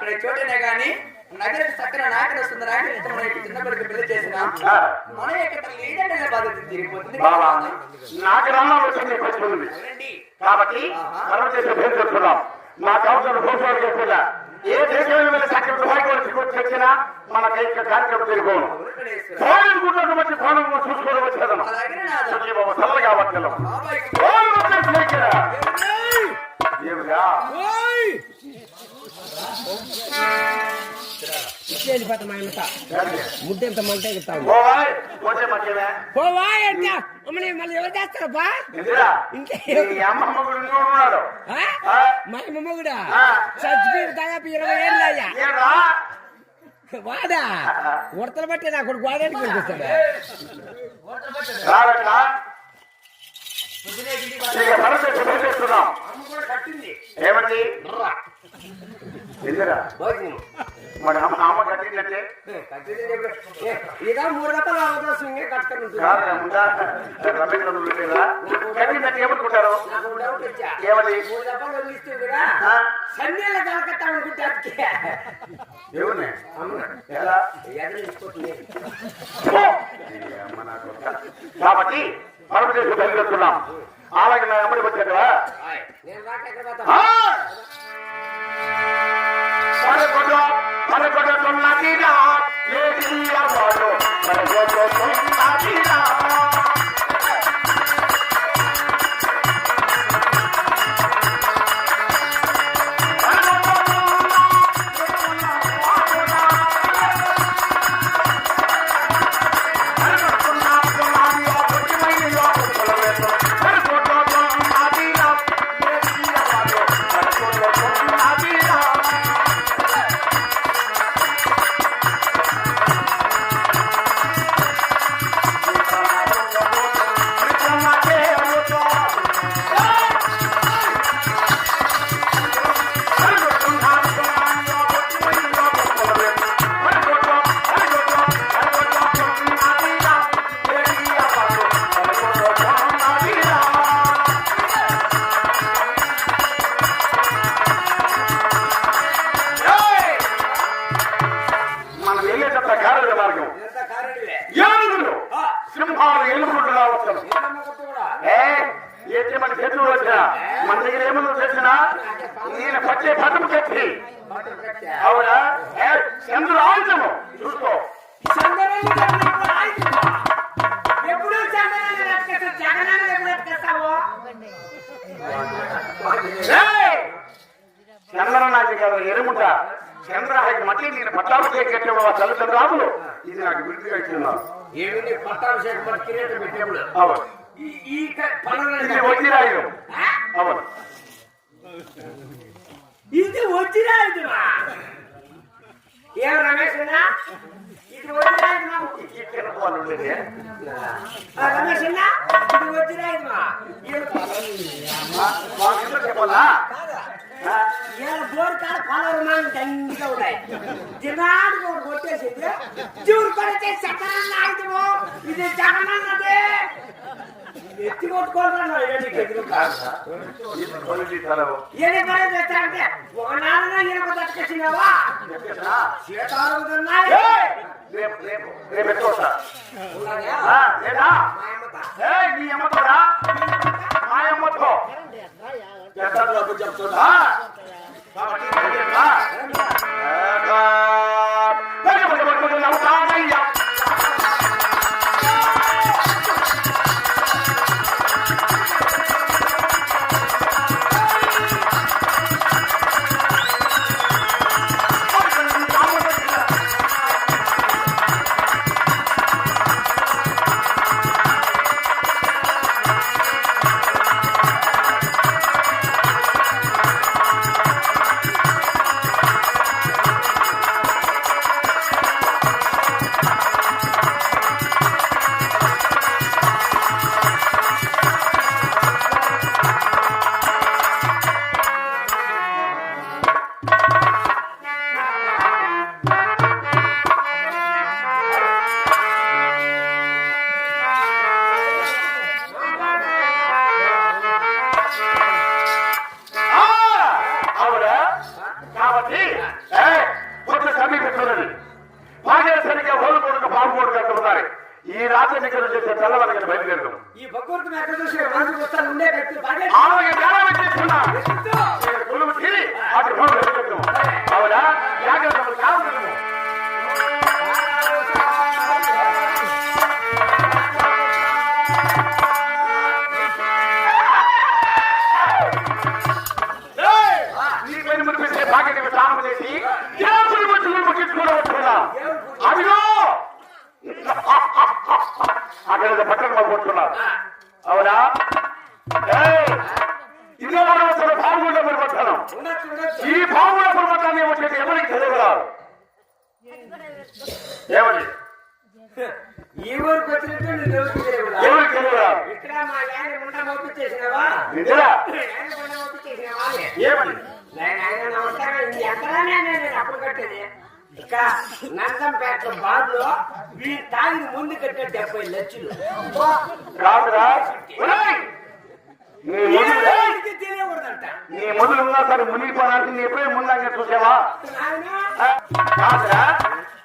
అక్కడ చోటనే గాని నగర సక్కర నాయకుడు వస్తుంది నాయకుడు ఇష్టమైన చిన్న కొడుకు పెళ్ళి చేసిన. మన యొక్క తల్లి ఏదంటే బాధ్యత రంగం వచ్చింది. కాబట్టి పేరు చెప్తున్నాం. మా కౌన్సిల్ భూస్వామి చెప్పినా ఏ దేశంలో సకల దుబాయ్కి తెచ్చినా మన కై కార్యక్రమం వెంకటేశ్వర. ఫోన్ వచ్చి ఫోన్ చూసుకోవడం బాబాయ్. ఫోన్ వచ్చేసి లేచిరా. వెళ్ళిపోతా మా మంట ఎగుతాము పోవా ఎంత అమ్మని మళ్ళీ ఎవరు చేస్తారబ్బా బా ఇంకే కూడా మా అమ్మమ్మ కూడా ఆ. చచ్చిపోయి దాదాపు ఇరవై ఏళ్ళు అయ్యా వాడా ఉడతలు బట్టే నా కొడుకు వాడానికి కొడుకొస్తాడు ఏమండి ఎందుకురా? మరి అమ్మ అమ్మ కట్టిందంటే? ఇదా మూడు గంటల అవకాశం? కట్టిందంటే ఏమనుకుంటారు. ఏమని మూడు దెబ్బలు వదిలిస్తే కూడా? సన్నీళ్ళ కలకత్తా ఎలా. కాబట్టి మనం చేసే అలాగే నా అమ్మడి వచ్చాడు కదా ఆయ్, నేను పట్టే పట్టం కట్టి. అవునా చంద్రుడు ఆయుధము చూసుకో ఎప్పుడు ఆయుధమా? ఎప్పుడు చంద్రబాబు గారిని ఎత్తుకొస్తావు? జగనాన్ని ఎప్పుడు ఎత్తుకొస్తావు? ఏయ్! చంద్ర నాకు కదా ఎరుముట చంద్రహాకి మట్టి నేను పట్టాభిషేకం కట్టే తల్లిదండ్రులు ఇది నాకు విడిగా ఇచ్చిన్నారు ఏమిటి పట్టాభిషేకం మరి కిరీటం పెట్టేప్పుడు అవును ఈ ఇది వచ్చిరాయుధం ఆ? అవును ఇది వచ్చినా ఇది ఏం రమేష్ ఇది వచ్చినా రమేష్ ఇది వచ్చినా మా. చెప్పాలా ఆ? బోర్ కాడ పనులు దండిగా ఉన్నాయి. దినాడికి ఒకటి కొట్టేసింది. కొడితే ఇది జగనన్నది ఎత్తి కొట్టుకోవాలన్నా ఇది కొలిది తలవు. ఏది పని చేస్తారంటే ఒక నాన్న ఈయనకు దట్టుకొచ్చినావా ఎక్కడా? సీతారాముతున్నాయి ఏయ్! రేపు రేపు రేపు నీ మా అమ్మతో చెప్తున్నా. అక్కడ పట్టణ కొట్టున్నారు అవునా! ఇదే మనం పర్వతానం ఉండొచ్చు ఉండొచ్చు ఈ పాల్గొండ పర్వతాన్ని వచ్చేది ఎవరికి తెలియరాదు ఏమని ఈ ఊరికి వచ్చినట్టు నేను ఎవరికి తెలియరాదు ఇక్కడ మా ఉండ పంపించేసినవా ఏమని నేను ఆయన నమస్కారం ఇది ఎక్కడనే నేను అప్పుడు కట్టేది ఇక నందంపేట బాధలో వీళ్ళు తాగిన ముందు కట్టే డెబ్బై లక్షలు ఒరేయ్! నీ మొదలు ఎవరికి తెలియకూడదంట. నీ మొదలు ఉన్నా సరే మునిగిపోనాల్సి నీ ఎప్పుడే ముందంగా చూసావా? కాదురా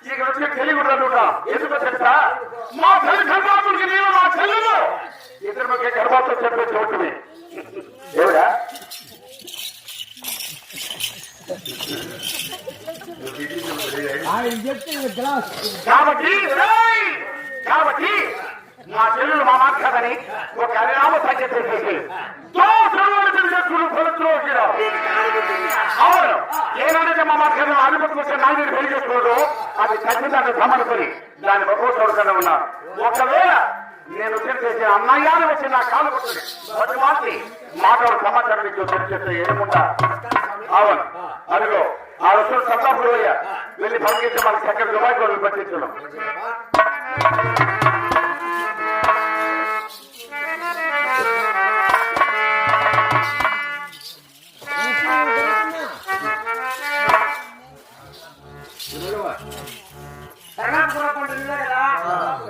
ఇక్కడ వచ్చి తెలియకూడదు ఎందుకో తెలుసా? మా తల్లి గర్భాతులకి నేను నా చెల్లెలు. ఇద్దరు మధ్య గర్భాతో చెప్పే చోటుని. ఎవరా ఆయన చెప్తే గ్లాస్? కాబట్టి రేయ్! కాబట్టి మా చెల్లెలు మా మాట కాదని ఒక అరినామ సంఖ్య చేసేసి అవును. ఏనాడైతే మా మాట కదా అనుమతి వచ్చే నాయకుడు పెళ్ళి చేసుకోదు అది ఖచ్చితంగా సమర్పని దాన్ని ఒక్కోసారి ఉన్నా. ఒకవేళ నేను చేసే అన్నయ్యాన్ని వచ్చి నా కాలు కొట్టుకుని ప్రతి మాట్లాడు సమాచారం ఇచ్చి తెలిసేస్తే ఏముంటా అవును. అదిగో. ఆ రోజు సత్తాపురం అయ్యా వెళ్ళి పంపించి మనకి చక్కటి దుబాయ్ కూడా పట్టించడం సరళపురం పంట ఇల్లే కదా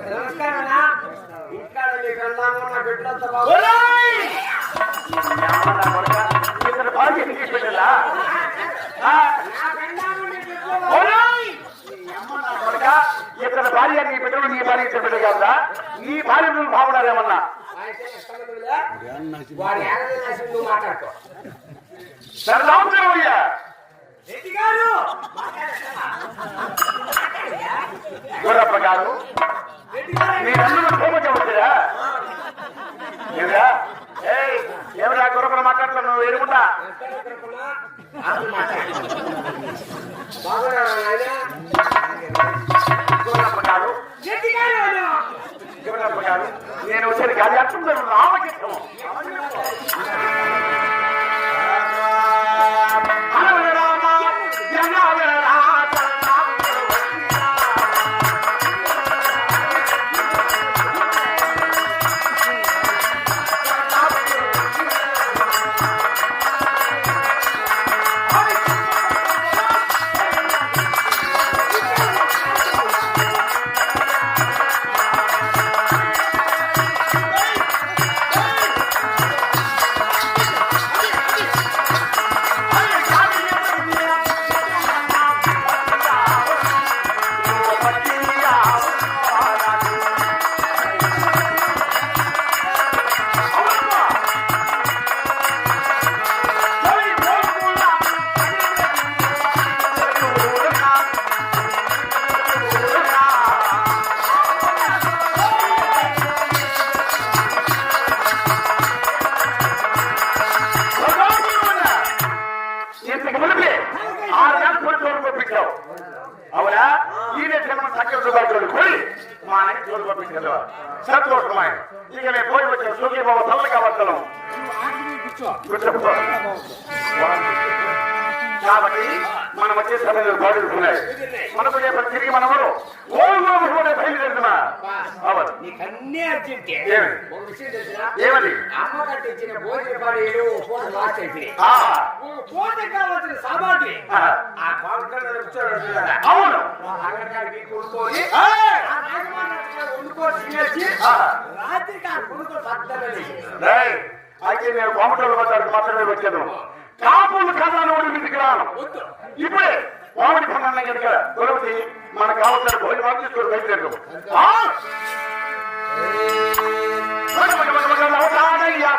నమస్కారం నా బిడ్డలంతా బాగు బిడ్డలు నీ భార్య ఇతని బిడ్డ కాదా నీ భార్య నువ్వు మాట్లాడుకో. సరే రామదేవయ్యా రెడ్డి గారు! మీరందరూ కోపంగా వచ్చారా ఏమిరా? గురప్పని మాట్లాడుతున్నావు? నువ్వు ఎరుగుంటా సంతోషమాయ ఇక నేను పోయి వచ్చాను సూర్య బాబు తల్లగా వస్తాను కూర్చో. కాబట్టి మనం వచ్చే సమయంలో మనకు రేపు తిరిగి మనము బయలుదేరుతున్నా. అవును. అర్జెంటే. ఏమని అమ్మ భోజన లాస్ట్ అయిపోయి కావాల్సిన సామాగ్రి. ఆ, కూర్చోడు కదా అక్కడికి కొనుక్కొని ఆ. కొనుక్కొని పద్దలని రేయ్, అయితే నేను కోమటోళ్ళు బజార్కి మాత్రమే వచ్చాను కాపులు కథను ఇంటికి రాను. ఇప్పుడే మామిడి పండు అన్నం కనుక గురవతి మనకు కావాల్సిన భోజనం తీసుకొని బయలుదేరు అవతారయ్యా